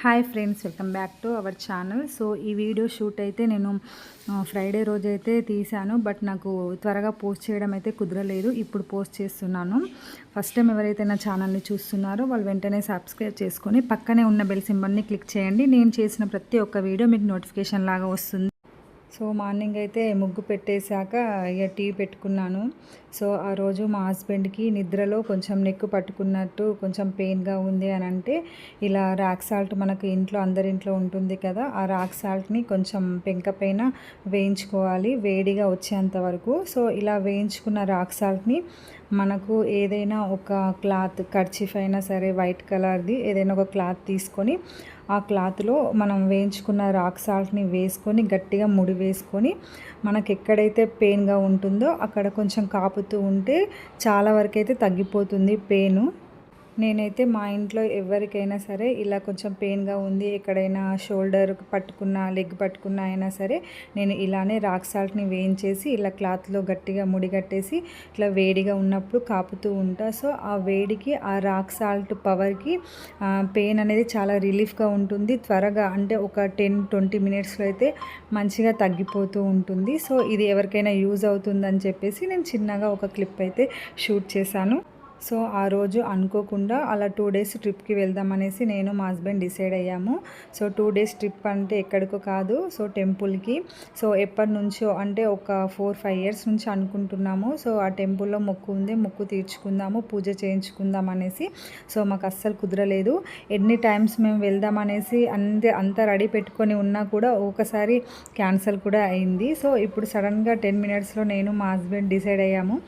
Hi friends welcome back to our channel so ఈ video shoot అయితే నేను Friday రోజు అయితే తీశాను. బట్ నాకు త్వరగా పోస్ట్ చేయడం అయితే కుదరలేదు. ఇప్పుడు పోస్ట్ చేస్తున్నాను. ఫస్ట్ టైం ఎవరైతే నా ఛానల్ని చూస్తున్నారో వాళ్ళు వెంటనే సబ్స్క్రైబ్ చేసుకొని పక్కనే ఉన్న బెల్ సింబల్ని క్లిక్ చేయండి. నేను చేసిన ప్రతి ఒక్క వీడియో మీకు నోటిఫికేషన్ లాగా వస్తుంది. సో మార్నింగ్ అయితే ముగ్గు పెట్టేశాక ఇక టీ పెట్టుకున్నాను. సో ఆ రోజు మా హస్బెండ్కి నిద్రలో కొంచెం నెక్కు పట్టుకున్నట్టు కొంచెం పెయిన్గా ఉంది అని అంటే ఇలా రాక్ సాల్ట్ మనకు ఇంట్లో అందరింట్లో ఉంటుంది కదా ఆ రాక్ సాల్ట్ని కొంచెం పెంక పైన వేయించుకోవాలి వేడిగా వచ్చేంత వరకు. సో ఇలా వేయించుకున్న రాక్ సాల్ట్ని మనకు ఏదైనా ఒక క్లాత్ కర్చీఫ్ అయినా సరే వైట్ కలర్ది ఏదైనా ఒక క్లాత్ తీసుకొని ఆ క్లాత్లో మనం వేయించుకున్న రాక్ సాల్ట్ని వేసుకొని గట్టిగా ముడి వేసుకొని మనకి ఎక్కడైతే పెయిన్గా ఉంటుందో అక్కడ కొంచెం కాపుతూ ఉంటే చాలా వరకు అయితే తగ్గిపోతుంది పెయిన్. నేనైతే మా ఇంట్లో ఎవరికైనా సరే ఇలా కొంచెం పెయిన్గా ఉంది ఎక్కడైనా షోల్డర్ పట్టుకున్న లెగ్ పట్టుకున్న అయినా సరే నేను ఇలానే రాక్ సాల్ట్ని వేయించేసి ఇలా క్లాత్లో గట్టిగా ముడిగట్టేసి ఇట్లా వేడిగా ఉన్నప్పుడు కాపుతూ ఉంటా. సో ఆ వేడికి ఆ రాక్ సాల్ట్ పవర్కి పెయిన్ అనేది చాలా రిలీఫ్గా ఉంటుంది. త్వరగా అంటే ఒక టెన్ ట్వంటీ మినిట్స్లో అయితే మంచిగా తగ్గిపోతూ ఉంటుంది. సో ఇది ఎవరికైనా యూజ్ అవుతుందని చెప్పేసి నేను చిన్నగా ఒక క్లిప్ అయితే షూట్ చేశాను. సో ఆ రోజు అనుకోకుండా అలా టూ డేస్ ట్రిప్కి వెళ్దామనేసి నేను మా హస్బెండ్ డిసైడ్ అయ్యాము. సో టూ డేస్ ట్రిప్ అంటే ఎక్కడికో కాదు. సో టెంపుల్కి. సో ఎప్పటి నుంచో అంటే ఒక ఫోర్ ఫైవ్ ఇయర్స్ నుంచి అనుకుంటున్నాము. సో ఆ టెంపుల్లో మొక్కు ఉంది మొక్కు తీర్చుకుందాము పూజ చేయించుకుందాం అనేసి. సో మాకు అస్సలు కుదరలేదు. ఎన్ని టైమ్స్ మేము వెళ్దాం అనేసి అంతే అంతా రెడీ పెట్టుకొని ఉన్నా కూడా ఒకసారి క్యాన్సిల్ కూడా అయింది. సో ఇప్పుడు సడన్గా టెన్ మినిట్స్లో నేను మా హస్బెండ్ డిసైడ్ అయ్యాము.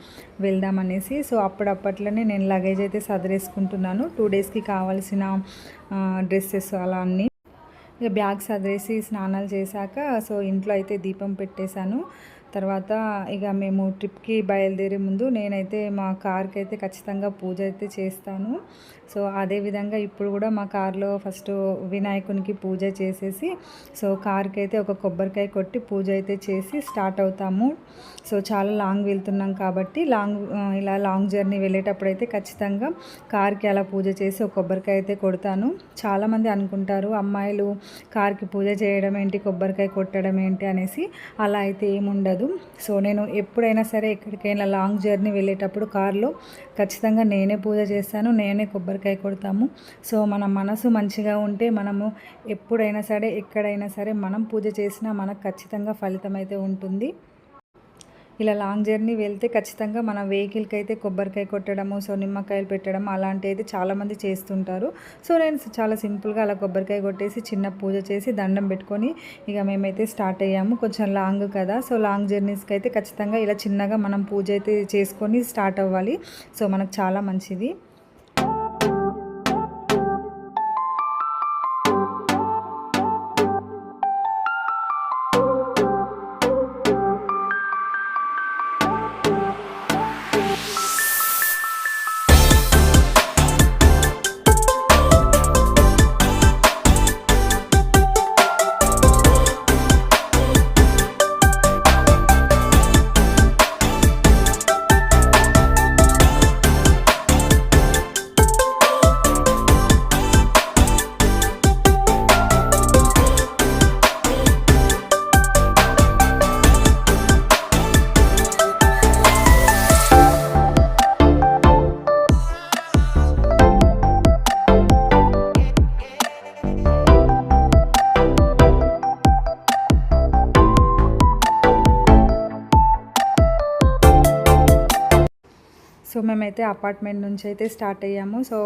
వెళ్దామనేసి సో అప్పుడప్పట్లోనే నేను లగేజ్ అయితే సదరేసుకుంటున్నాను. టూ డేస్కి కావాల్సిన డ్రెస్సెస్ అలా అన్నీ. ఇక బ్యాగ్ సదిరేసి స్నానాలు చేశాక సో ఇంట్లో అయితే దీపం పెట్టేశాను. తర్వాత ఇక మేము ట్రిప్కి బయలుదేరే ముందు నేనైతే మా కార్కి అయితే ఖచ్చితంగా పూజ అయితే చేస్తాను. సో అదేవిధంగా ఇప్పుడు కూడా మా కార్లో ఫస్ట్ వినాయకునికి పూజ చేసేసి సో కార్కి అయితే ఒక కొబ్బరికాయ కొట్టి పూజ అయితే చేసి స్టార్ట్ అవుతాము. సో చాలా లాంగ్ వెళ్తున్నాం కాబట్టి లాంగ్ ఇలా లాంగ్ జర్నీ వెళ్ళేటప్పుడు అయితే ఖచ్చితంగా కార్కి అలా పూజ చేసి ఒక కొబ్బరికాయ అయితే కొడతాను. చాలామంది అనుకుంటారు అమ్మాయిలు కార్కి పూజ చేయడం ఏంటి కొబ్బరికాయ కొట్టడం ఏంటి? అనేసి. అలా అయితే ఏముండదు. సో నేను ఎప్పుడైనా సరే ఎక్కడికైనా లాంగ్ జర్నీ వెళ్ళేటప్పుడు కార్లో ఖచ్చితంగా నేనే పూజ చేస్తాను నేనే కొబ్బరికాయ కొడతాము. సో మన మనసు మంచిగా ఉంటే మనము ఎప్పుడైనా సరే ఎక్కడైనా సరే మనం పూజ చేసినా మనకు ఖచ్చితంగా ఫలితం అయితే ఉంటుంది. ఇలా లాంగ్ జర్నీ వెళ్తే ఖచ్చితంగా మన వెహికల్కి అయితే కొబ్బరికాయ కొట్టడము సో నిమ్మకాయలు పెట్టడం అలాంటివి అయితే చాలామంది చేస్తుంటారు. సో నేను చాలా సింపుల్గా అలా కొబ్బరికాయ కొట్టేసి చిన్న పూజ చేసి దండం పెట్టుకొని ఇక మేమైతే స్టార్ట్ అయ్యాము. కొంచెం లాంగ్ కదా సో లాంగ్ జర్నీస్కి అయితే ఖచ్చితంగా ఇలా చిన్నగా మనం పూజ అయితే చేసుకొని స్టార్ట్ అవ్వాలి. సో మనకు చాలా మంచిది. అయితే అపార్ట్మెంట్ నుంచి అయితే స్టార్ట్ అయ్యాము. So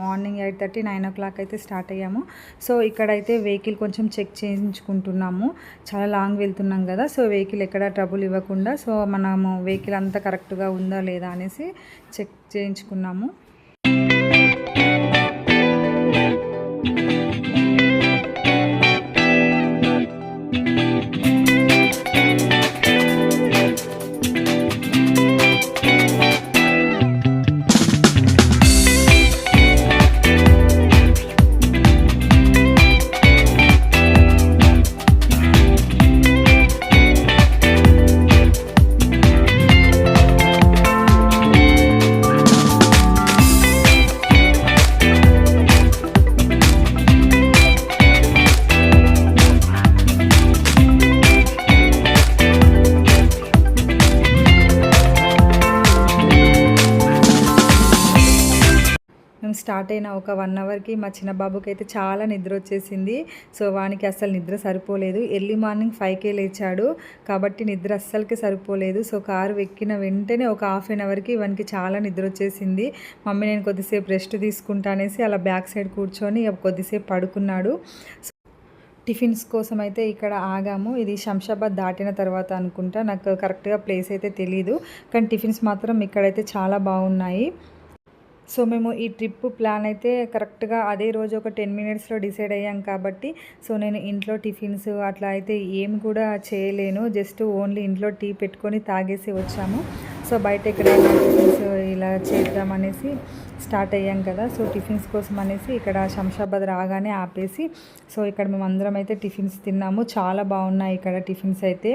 morning eight thirty nine o'clock అయితే స్టార్ట్ అయ్యాము. సో ఇక్కడైతే వెహికల్ కొంచెం చెక్ చేయించుకుంటున్నాము. చాలా లాంగ్ వెళ్తున్నాం కదా సో వెహికల్ ఎక్కడ ట్రబుల్ ఇవ్వకుండా సో మనము వెహికల్ అంతా కరెక్ట్గా ఉందా లేదా అనేసి చెక్ చేయించుకున్నాము. స్టార్ట్ అయిన ఒక వన్ అవర్కి మా చిన్న బాబుకి అయితే చాలా నిద్ర వచ్చేసింది సో వానికి అస్సలు నిద్ర సరిపోలేదు. ఎర్లీ మార్నింగ్ ఫైవ్కే లేచాడు. కాబట్టి నిద్ర అస్సలకి సరిపోలేదు. సో కారు ఎక్కిన వెంటనే ఒక హాఫ్ అన్ అవర్కి వానికి చాలా నిద్ర వచ్చేసింది మమ్మీ నేను కొద్దిసేపు రెస్ట్ తీసుకుంటానేసి అలా బ్యాక్ సైడ్ కూర్చొని కొద్దిసేపు పడుకున్నాడు. టిఫిన్స్ కోసం అయితే ఇక్కడ ఆగాము. ఇది శంషాబాద్ దాటిన తర్వాత అనుకుంటా. నాకు కరెక్ట్గా ప్లేస్ అయితే తెలీదు. కానీ టిఫిన్స్ మాత్రం ఇక్కడైతే చాలా బాగున్నాయి. సో మేము ఈ ట్రిప్ ప్లాన్ అయితే కరెక్ట్గా అదే రోజు ఒక టెన్ మినిట్స్లో డిసైడ్ అయ్యాం కాబట్టి సో నేను ఇంట్లో టిఫిన్స్ అట్లా అయితే ఏం కూడా చేయలేను. జస్ట్ ఓన్లీ ఇంట్లో టీ పెట్టుకొని తాగేసి వచ్చాము. సో బయట ఇక్కడ టిఫిన్స్ ఇలా చేద్దామనేసి స్టార్ట్ అయ్యాం కదా. సో టిఫిన్స్ కోసం అనేసి ఇక్కడ శంషాబాద్ రాగానే ఆపేసి సో ఇక్కడ మేము అందరం అయితే టిఫిన్స్ తిన్నాము. చాలా బాగున్నాయి ఇక్కడ టిఫిన్స్ అయితే.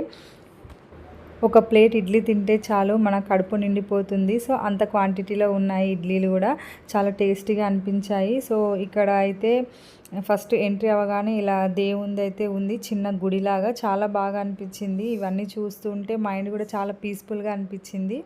ఒక ప్లేట్ ఇడ్లీ తింటే చాలు మన కడుపు నిండిపోతుంది. సో అంత క్వాంటిటీలో ఉన్నాయి ఇడ్లీలు కూడా చాలా టేస్టీగా అనిపించాయి. సో ఇక్కడ అయితే ఫస్ట్ ఎంట్రీ అవ్వగానే ఇలా దేవుంది అయితే ఉంది చిన్న గుడిలాగా. చాలా బాగా అనిపించింది. ఇవన్నీ చూస్తుంటే మైండ్ కూడా చాలా పీస్ఫుల్గా అనిపించింది.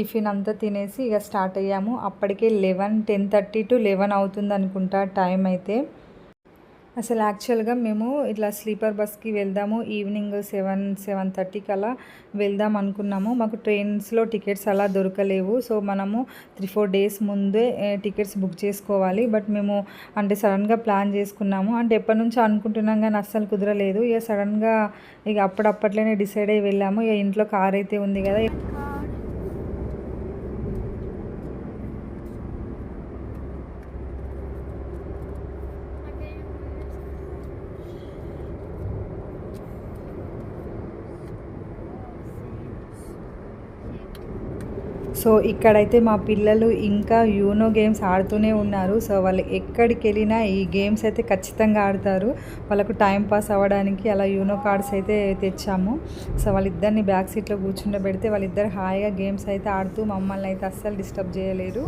టిఫిన్ అంతా తినేసి ఇక స్టార్ట్ అయ్యాము. అప్పటికే eleven ten thirty to eleven అవుతుంది అనుకుంటా టైం అయితే. అసలు యాక్చువల్గా మేము ఇట్లా స్లీపర్ బస్కి వెళ్దాము. ఈవినింగ్ సెవెన్ సెవెన్ థర్టీకి అలా వెళ్దాం అనుకున్నాము. మాకు ట్రైన్స్లో టికెట్స్ అలా దొరకలేవు. సో మనము త్రీ ఫోర్ డేస్ ముందే టికెట్స్ బుక్ చేసుకోవాలి. బట్ మేము అంటే సడన్గా ప్లాన్ చేసుకున్నాము. అంటే ఎప్పటి నుంచో అనుకుంటున్నాం కానీ అస్సలు కుదరలేదు. ఇక సడన్గా ఇక అప్పుడప్పట్లోనే డిసైడ్ అయ్యి వెళ్ళాము. ఇక ఇంట్లో కార్ అయితే ఉంది కదా. సో ఇక్కడైతే మా పిల్లలు ఇంకా యూనో గేమ్స్ ఆడుతూనే ఉన్నారు. సో వాళ్ళు ఎక్కడికి వెళ్ళినా ఈ గేమ్స్ అయితే ఖచ్చితంగా ఆడతారు. వాళ్ళకు టైం పాస్ అవ్వడానికి అలా యూనో కార్డ్స్ అయితే తెచ్చాము. సో వాళ్ళిద్దరిని బ్యాక్ సీట్లో కూర్చుండబెడితే వాళ్ళిద్దరు హాయిగా గేమ్స్ అయితే ఆడుతూ మమ్మల్ని అయితే అస్సలు డిస్టర్బ్ చేయలేరు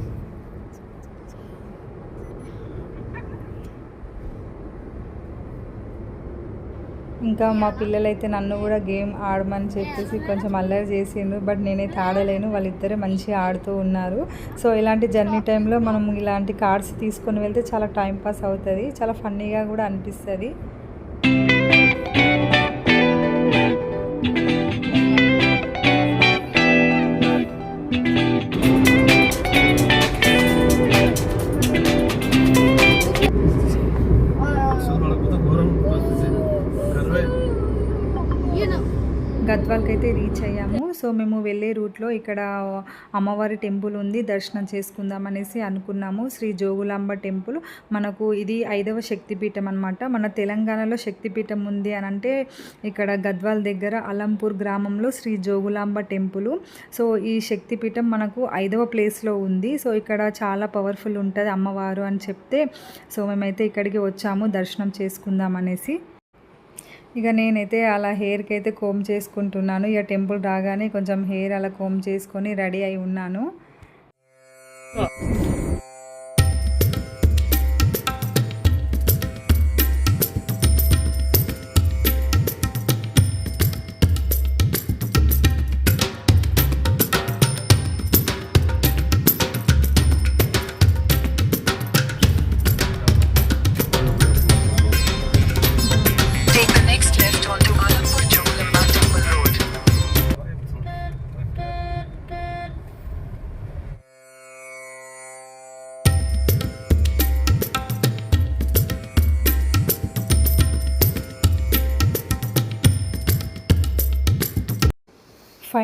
ఇంకా మా పిల్లలైతే నన్ను కూడా గేమ్ ఆడమని చెప్పేసి కొంచెం అల్లరి చేసిండ్రు. బట్ నేనైతే ఆడలేను. వాళ్ళిద్దరే మంచిగా ఆడుతూ ఉన్నారు. సో ఇలాంటి జర్నీ టైంలో మనం ఇలాంటి కార్డ్స్ తీసుకొని వెళ్తే చాలా టైం పాస్ అవుతుంది. చాలా ఫన్నీగా కూడా అనిపిస్తుంది. రూట్లో ఇక్కడ అమ్మవారి టెంపుల్ ఉంది దర్శనం చేసుకుందాం అనేసి అనుకున్నాము. శ్రీ జోగులాంబ టెంపుల్ మనకు ఇది ఐదవ శక్తిపీఠం అనమాట మన తెలంగాణలో శక్తిపీఠం ఉంది అని అంటే ఇక్కడ గద్వాల్ దగ్గర అలంపూర్ గ్రామంలో శ్రీ జోగులాంబ టెంపుల్. సో ఈ శక్తిపీఠం మనకు ఐదవ ప్లేస్లో ఉంది. సో ఇక్కడ చాలా పవర్ఫుల్ ఉంటుంది అమ్మవారు అని చెప్తే. సో మేమైతే ఇక్కడికి వచ్చాము దర్శనం చేసుకుందాం అనేసి. ఇక నేనైతే అలా హెయిర్కి అయితే కోమ్ చేసుకుంటున్నాను. ఇక టెంపుల్ రాగానే కొంచెం హెయిర్ అలా కోమ్ చేసుకొని రెడీ అయి ఉన్నాను.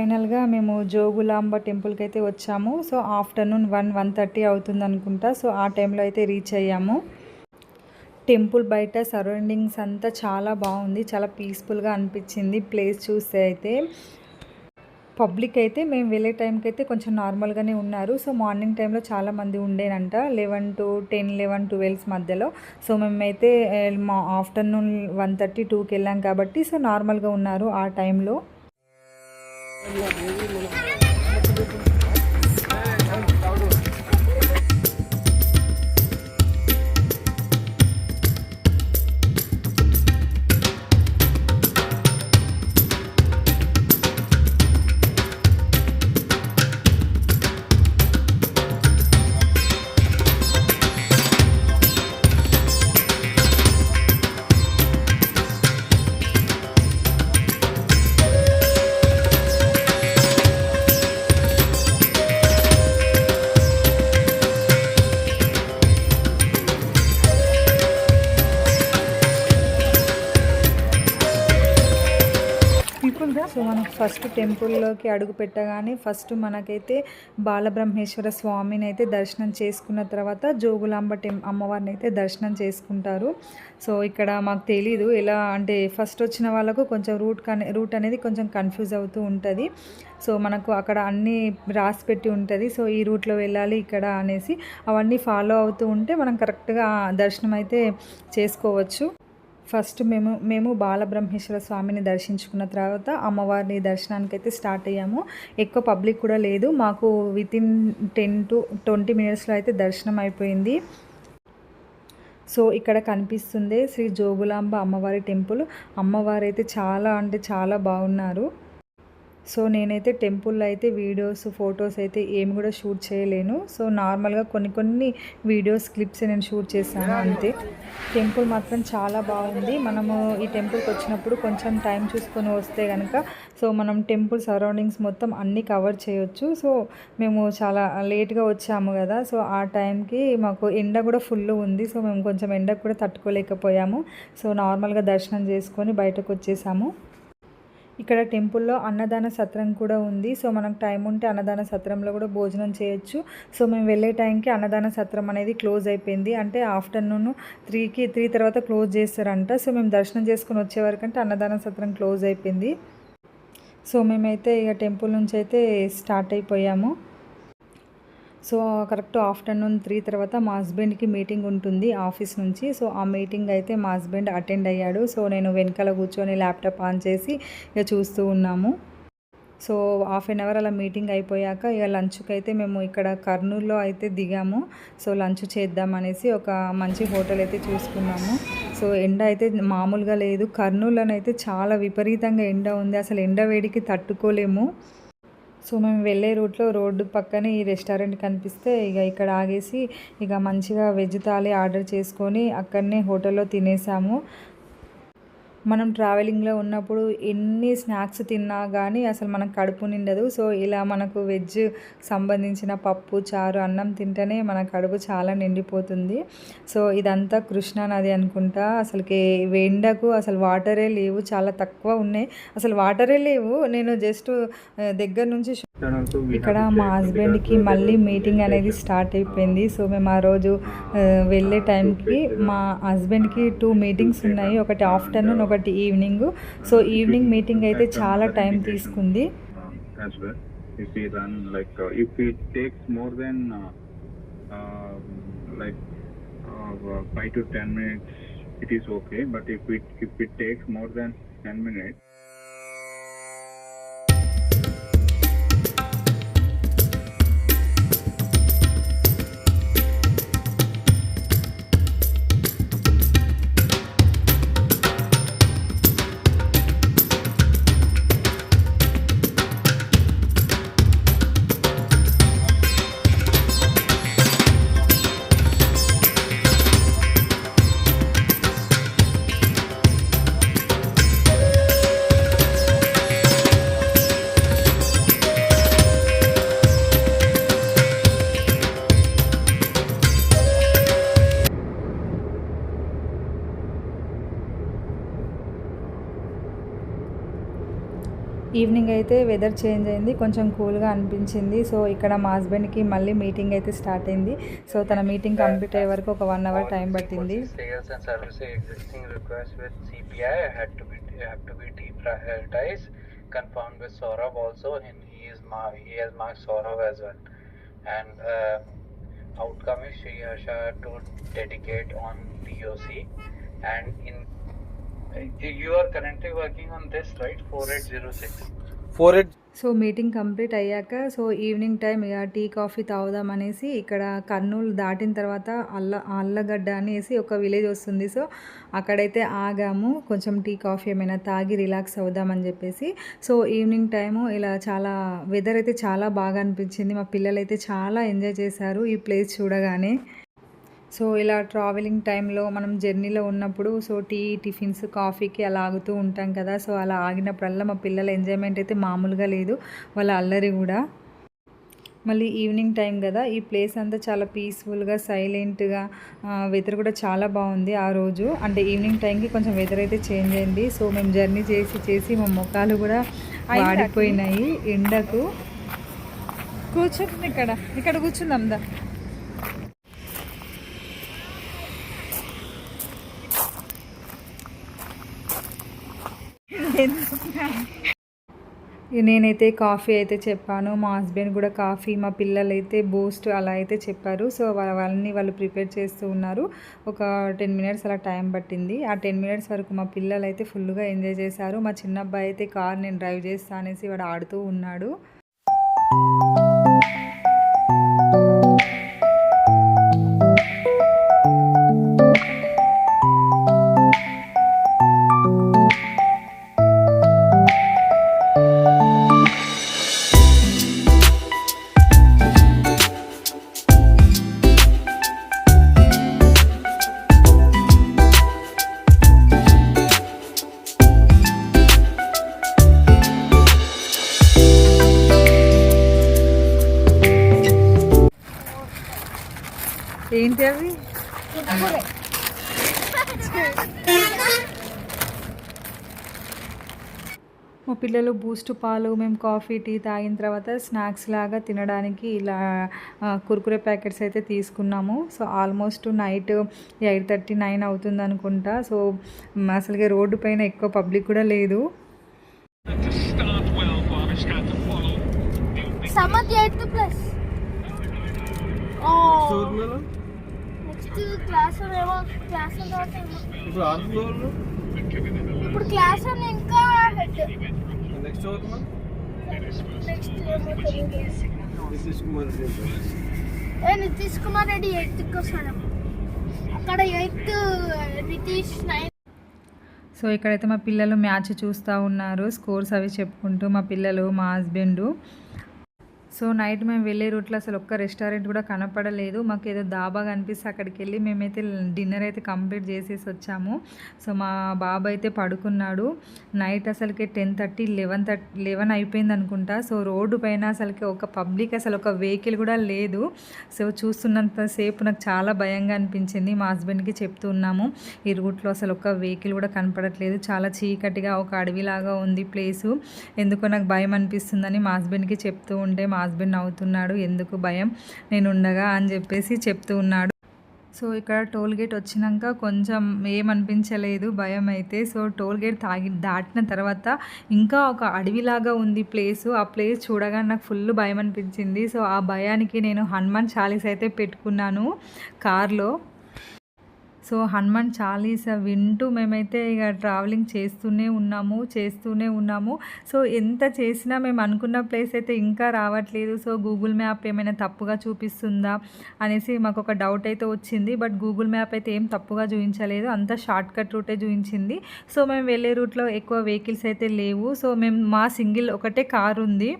ఫైనల్గా మేము జోగులాంబ టెంపుల్కి అయితే వచ్చాము. So afternoon one one thirty అవుతుంది అనుకుంటా సో ఆ టైంలో అయితే రీచ్ అయ్యాము. టెంపుల్ బయట సరౌండింగ్స్ అంతా చాలా బాగుంది. చాలా పీస్ఫుల్గా అనిపించింది ప్లేస్ చూస్తే అయితే. పబ్లిక్ అయితే మేము వెళ్ళే టైంకి అయితే కొంచెం నార్మల్గానే ఉన్నారు. సో మార్నింగ్ టైంలో చాలామంది ఉండేనంట. Eleven to ten eleven twelves మధ్యలో. సో మేమైతే మా ఆఫ్టర్నూన్ వన్ థర్టీ టూకి వెళ్ళాం కాబట్టి సో నార్మల్గా ఉన్నారు ఆ టైంలో. Tengah. ఫస్ట్ టెంపుల్లోకి అడుగు పెట్టగానే ఫస్ట్ మనకైతే బాలబ్రహ్మేశ్వర స్వామిని అయితే దర్శనం చేసుకున్న తర్వాత జోగులాంబ టెం అమ్మవారిని అయితే దర్శనం చేసుకుంటారు. సో ఇక్కడ మాకు తెలీదు ఎలా అంటే ఫస్ట్ వచ్చిన వాళ్ళకు కొంచెం రూట్ కనే రూట్ అనేది కొంచెం కన్ఫ్యూజ్ అవుతూ ఉంటుంది. సో మనకు అక్కడ అన్నీ రాసి పెట్టి ఉంటుంది. సో ఈ రూట్లో వెళ్ళాలి ఇక్కడ అనేసి అవన్నీ ఫాలో అవుతూ ఉంటే మనం కరెక్ట్గా దర్శనం అయితే చేసుకోవచ్చు. ఫస్ట్ మేము మేము బాలబ్రహ్మేశ్వర స్వామిని దర్శించుకున్న తర్వాత అమ్మవారిని దర్శనానికి అయితే స్టార్ట్ అయ్యాము. ఎక్కువ పబ్లిక్ కూడా లేదు. మాకు with in ten to twenty మినిట్స్లో అయితే దర్శనం అయిపోయింది. సో ఇక్కడ కనిపిస్తుంది శ్రీ జోగులాంబ అమ్మవారి టెంపుల్. అమ్మవారు అయితే చాలా అంటే చాలా బాగున్నారు. సో నేనైతే టెంపుల్లో అయితే వీడియోస్ ఫొటోస్ అయితే ఏమి కూడా షూట్ చేయలేను. సో నార్మల్గా కొన్ని కొన్ని వీడియోస్ క్లిప్స్ నేను షూట్ చేశాను అంతే. టెంపుల్ మాత్రం చాలా బాగుంది. మనము ఈ టెంపుల్కి వచ్చినప్పుడు కొంచెం టైం చూసుకొని వస్తే కనుక సో మనం టెంపుల్ సరౌండింగ్స్ మొత్తం అన్నీ కవర్ చేయొచ్చు. సో మేము చాలా లేట్గా వచ్చాము కదా సో ఆ టైంకి మాకు ఎండ కూడా ఫుల్ ఉంది. సో మేము కొంచెం ఎండకు కూడా తట్టుకోలేకపోయాము. సో నార్మల్గా దర్శనం చేసుకొని బయటకు వచ్చేసాము. ఇక్కడ టెంపుల్లో అన్నదాన సత్రం కూడా ఉంది. సో మనకు టైం ఉంటే అన్నదాన సత్రంలో కూడా భోజనం చేయొచ్చు. సో మేము వెళ్ళే టైంకి అన్నదాన సత్రం అనేది క్లోజ్ అయిపోయింది. అంటే ఆఫ్టర్నూన్ త్రీకి త్రీ తర్వాత క్లోజ్ చేస్తారంట. సో మేము దర్శనం చేసుకుని వచ్చే వరకంటే అన్నదాన సత్రం క్లోజ్ అయిపోయింది. సో మేమైతే ఇక టెంపుల్ నుంచి అయితే స్టార్ట్ అయిపోయాము. సో కరెక్ట్ ఆఫ్టర్నూన్ త్రీ తర్వాత మా హస్బెండ్కి మీటింగ్ ఉంటుంది ఆఫీస్ నుంచి. సో ఆ మీటింగ్ అయితే మా హస్బెండ్ అటెండ్ అయ్యాడు. సో నేను వెనకాల కూర్చొని ల్యాప్టాప్ ఆన్ చేసి ఇక చూస్తూ ఉన్నాము. సో హాఫ్ అన్ అవర్ అలా మీటింగ్ అయిపోయాక ఇక లంచ్కి అయితే మేము ఇక్కడ కర్నూలులో అయితే దిగాము. సో లంచ్ చేద్దాం అనేసి ఒక మంచి హోటల్ అయితే చూసుకున్నాము. సో ఎండ అయితే మామూలుగా లేదు. కర్నూలులోనైతే చాలా విపరీతంగా ఎండ ఉంది. అసలు ఎండ వేడికి తట్టుకోలేము. సో మేము వెళ్ళే రూట్లో రోడ్డు పక్కనే ఈ రెస్టారెంట్ కనిపిస్తే ఇక ఇక్కడ ఆగేసి ఇక మంచిగా వెజ్ థాలీ ఆర్డర్ చేసుకొని అక్కడనే హోటల్లో తినేసాము. మనం ట్రావెలింగ్లో ఉన్నప్పుడు ఎన్ని స్నాక్స్ తిన్నా కానీ అసలు మనకు కడుపు నిండదు. సో ఇలా మనకు వెజ్ సంబంధించిన పప్పు చారు అన్నం తింటేనే మన కడుపు చాలా నిండిపోతుంది. సో ఇదంతా కృష్ణా నది అనుకుంటా. అసలుకి ఎండకు అసలు వాటరే లేవు. చాలా తక్కువ ఉన్నాయి. అసలు వాటరే లేవు. నేను జస్ట్ దగ్గర నుంచి ఇక్కడ మా హస్బెండ్కి మళ్ళీ మీటింగ్ అనేది స్టార్ట్ అయిపోయింది. సో మేము ఆ రోజు వెళ్ళే టైంకి మా హస్బెండ్కి టూ మీటింగ్స్ ఉన్నాయి. ఒకటి ఆఫ్టర్నూన్ ఒకటి ఈవినింగ్. సో ఈవినింగ్ మీటింగ్ అయితే చాలా టైం తీసుకుంది. It is okay but if it if it takes more than ten minutes evening అయితే వెదర్ చేంజ్ అయింది కొంచెం కూల్గా అనిపించింది. సో ఇక్కడ మా హస్బెండ్కి మళ్ళీ మీటింగ్ అయితే స్టార్ట్ అయింది. సో తన మీటింగ్ కంప్లీట్ అయ్యే వరకు ఒక వన్ అవర్ టైం పట్టింది. And uh, outcome is Sri Asha to dedicate on DOC and in you are currently working on this, right? Four eight zero six. Four eight so meeting complete అయ్యాక so evening time ఇక tea coffee తాగుదాం అనేసి ఇక్కడ కర్నూలు దాటిన తర్వాత అల్ల అల్లగడ్డ అనేసి ఒక విలేజ్ వస్తుంది. సో అక్కడైతే ఆగాము. కొంచెం టీ కాఫీ ఏమైనా తాగి రిలాక్స్ అవుదామని చెప్పేసి. సో ఈవినింగ్ టైము ఇలా చాలా వెదర్ అయితే చాలా బాగా అనిపించింది. మా పిల్లలు అయితే చాలా ఎంజాయ్ చేశారు ఈ ప్లేస్ చూడగానే. సో ఇలా ట్రావెలింగ్ టైంలో మనం జర్నీలో ఉన్నప్పుడు సో టీ టిఫిన్స్ కాఫీకి అలా ఆగుతూ ఉంటాం కదా. సో అలా ఆగినప్పుడల్లా మా పిల్లల ఎంజాయ్మెంట్ అయితే మామూలుగా లేదు. వాళ్ళ అల్లరి కూడా. మళ్ళీ ఈవినింగ్ టైం కదా. ఈ ప్లేస్ అంతా చాలా పీస్ఫుల్గా సైలెంట్గా వెదర్ కూడా చాలా బాగుంది ఆ రోజు. అంటే ఈవినింగ్ టైంకి కొంచెం వెదర్ అయితే చేంజ్ అయింది. సో మేము జర్నీ చేసి చేసి మా ముఖాలు కూడా వాడిపోయినాయి ఎండకు. కూర్చుంది ఇక్కడ ఇక్కడ కూర్చుందాం దా. నేనైతే కాఫీ అయితే చెప్పాను. మా హస్బెండ్ కూడా కాఫీ మా పిల్లలు అయితే బూస్ట్ అలా అయితే చెప్పారు. సో వాళ్ళని వాళ్ళు ప్రిపేర్ చేస్తూ ఉన్నారు. ఒక టెన్ మినిట్స్ అలా టైం పట్టింది. ఆ టెన్ మినిట్స్ వరకు మా పిల్లలు అయితే ఫుల్గా ఎంజాయ్ చేశారు. మా చిన్న అబ్బాయి అయితే కార్ నేను డ్రైవ్ చేస్తా అనేసి వాడు ఆడుతూ ఉన్నాడు. పిల్లలు బూస్ట్ పాలు మేము కాఫీ టీ తాగిన తర్వాత స్నాక్స్ లాగా తినడానికి ఇలా కుర్కురే ప్యాకెట్స్ అయితే తీసుకున్నాము. So almost night eight thirty nine అవుతుంది అనుకుంటా. సో అసలుగా రోడ్డు పైన ఎక్కువ పబ్లిక్ కూడా లేదు. ఏమో ఇప్పుడు క్లాస్ అని ఇంకా హెడ్ నెక్స్ట్ నితీష్ కుమార్ రెడ్డి నితీష్ కుమార్ రెడ్డి ఎయిత్కి వస్తాడు అక్కడ ఎయిత్ నితీష్ నైన్ సో ఇక్కడైతే మా పిల్లలు మ్యాచ్ చూస్తూ ఉన్నారు. స్కోర్స్ అవి చెప్పుకుంటూ మా పిల్లలు మా హస్బెండ్. సో నైట్ మేము వెళ్ళే రూట్లో అసలు ఒక్క రెస్టారెంట్ కూడా కనపడలేదు. మాకు ఏదో దాబా కనిపిస్తే అక్కడికి వెళ్ళి మేమైతే డిన్నర్ అయితే కంప్లీట్ చేసేసి వచ్చాము. సో మా బాబు అయితే పడుకున్నాడు. నైట్ అసలుకి ten thirty eleven thirty eleven అయిపోయింది అనుకుంటా. సో రోడ్డు పైన అసలుకి ఒక పబ్లిక్ అసలు ఒక వెహికల్ కూడా లేదు. సో చూస్తున్నంతసేపు నాకు చాలా భయంగా అనిపించింది. మా హస్బెండ్కి చెప్తున్నాము ఈ రూట్లో అసలు ఒక వెహికల్ కూడా కనపడట్లేదు. చాలా చీకటిగా ఒక అడవిలాగా ఉంది ప్లేసు. ఎందుకో నాకు భయం అనిపిస్తుందని మా హస్బెండ్కి చెప్తూ ఉంటే మా హస్బెండ్ నవ్వుతున్నాడు ఎందుకు భయం? నేను ఉండగా అని చెప్పేసి చెప్తూ ఉన్నాడు. సో ఇక్కడ టోల్ గేట్ వచ్చినాక కొంచెం ఏమనిపించలేదు భయం అయితే సో టోల్ గేట్ తాగి దాటిన తర్వాత ఇంకా ఒక అడవిలాగా ఉంది ప్లేసు. ఆ ప్లేస్ చూడగానే నాకు ఫుల్ భయం అనిపించింది సో ఆ భయానికి నేను హనుమాన్ చాలీస్ అయితే పెట్టుకున్నాను కార్లో. సో హనుమాన్ చాలీస వింటూ మేమైతే ఇక ట్రావెలింగ్ చేస్తూనే ఉన్నాము చేస్తూనే ఉన్నాము. సో ఎంత చేసినా మేము అనుకున్న ప్లేస్ అయితే ఇంకా రావట్లేదు. సో గూగుల్ మ్యాప్ ఏమైనా తప్పుగా చూపిస్తుందా అనేసి మాకు ఒక డౌట్ అయితే వచ్చింది. బట్ గూగుల్ మ్యాప్ అయితే ఏం తప్పుగా చూపించలేదు. అంత షార్ట్ కట్ రూటే చూపించింది. సో మేము వెళ్ళే రూట్లో ఎక్కువ వెహికల్స్ అయితే లేవు. సో మేము మా సింగిల్ ఒకటే కారు ఉంది.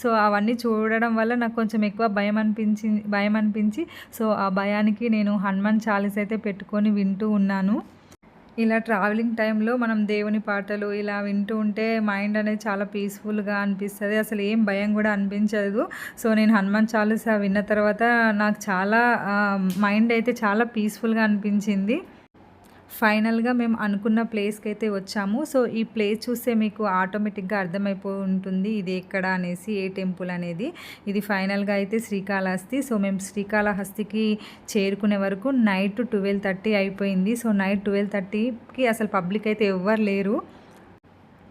సో అవన్నీ చూడడం వల్ల నాకు కొంచెం ఎక్కువ భయం అనిపించి భయం అనిపించి సో ఆ భయానికి నేను హనుమాన్ చాలీస్ అయితే పెట్టుకొని వింటూ ఉన్నాను. ఇలా ట్రావెలింగ్ టైంలో మనం దేవుని పాటలు ఇలా వింటూ ఉంటే మైండ్ అనేది చాలా పీస్ఫుల్గా అనిపిస్తుంది. అసలు ఏం భయం కూడా అనిపించదు. సో నేను హనుమాన్ చాలీసా విన్న తర్వాత నాకు చాలా మైండ్ అయితే చాలా పీస్ఫుల్గా అనిపించింది. ఫైనల్గా మేము అనుకున్న ప్లేస్కి అయితే వచ్చాము. సో ఈ ప్లేస్ చూస్తే మీకు ఆటోమేటిక్గా అర్థమైపోయి ఉంటుంది ఇది ఎక్కడ అనేసి ఏ టెంపుల్ అనేది. ఇది ఫైనల్గా అయితే శ్రీకాళహస్తి. సో మేము శ్రీకాళహస్తికి చేరుకునే వరకు నైట్ ట్వెల్వ్ థర్టీ అయిపోయింది. సో నైట్ ట్వెల్వ్ థర్టీకి అసలు పబ్లిక్ అయితే ఎవ్వరు లేరు.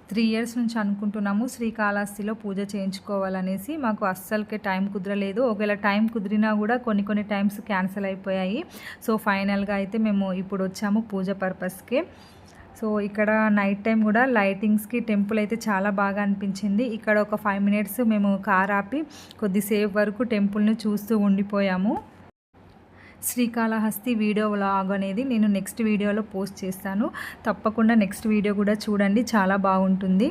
త్రీ ఇయర్స్ నుంచి అనుకుంటున్నాము శ్రీకాళహస్తిలో పూజ చేయించుకోవాలనేసి. మాకు అస్సలకే టైం కుదరలేదు. ఒకవేళ టైం కుదిరినా కూడా కొన్ని కొన్ని టైమ్స్ క్యాన్సిల్ అయిపోయాయి. సో ఫైనల్గా అయితే మేము ఇప్పుడు వచ్చాము పూజ పర్పస్కి. సో ఇక్కడ నైట్ టైం కూడా లైటింగ్స్కి టెంపుల్ అయితే చాలా బాగా అనిపించింది. ఇక్కడ ఒక ఫైవ్ మినిట్స్ మేము కార్ ఆపి కొద్దిసేపు వరకు టెంపుల్ని చూస్తూ ఉండిపోయాము. శ్రీకాళహస్తి వీడియో వ్లాగ్ అనేది నేను నెక్స్ట్ వీడియోలో పోస్ట్ చేస్తాను. తప్పకుండా నెక్స్ట్ వీడియో కూడా చూడండి. చాలా బాగుంటుంది.